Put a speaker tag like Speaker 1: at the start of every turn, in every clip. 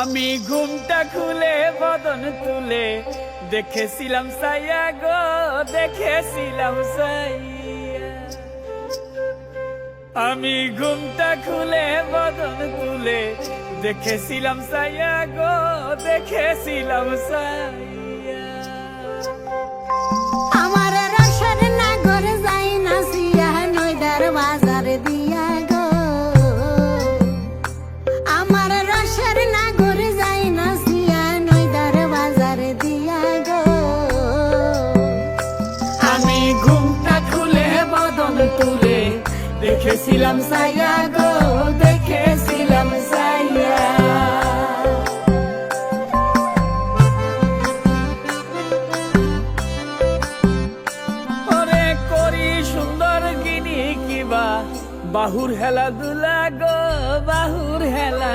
Speaker 1: আমি ঘুমটা খুলে, বদন তুলে দেখেছিলাম সাইয়া গো, দেখেছিলাম সাইয়া আমি ঘুমটা খুলে, বদন তুলে দেখেছিলাম সাইয়া গো, দেখেছিলাম সাইয়া
Speaker 2: আমার
Speaker 1: দেখেছিলাম সাইয়া গো, দেখেছিলাম সাইয়া ওরে করি সুন্দর গিনি কিবা বাহুর হেলা দুলা গো, বাহুর হেলা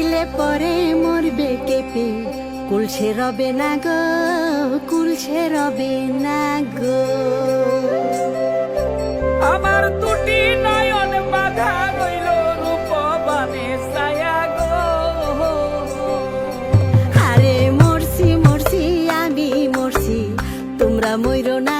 Speaker 2: দেখলে পরে মরবে কেঁপে। কুলছে রবে না গো কুলছে রবে না গো।
Speaker 1: আমার দুটি নয়ন বাধা রইল রূপবানে ছায়া গো।
Speaker 2: আরে মরছি মরছি আমি মরছি। তোমরা মইরো না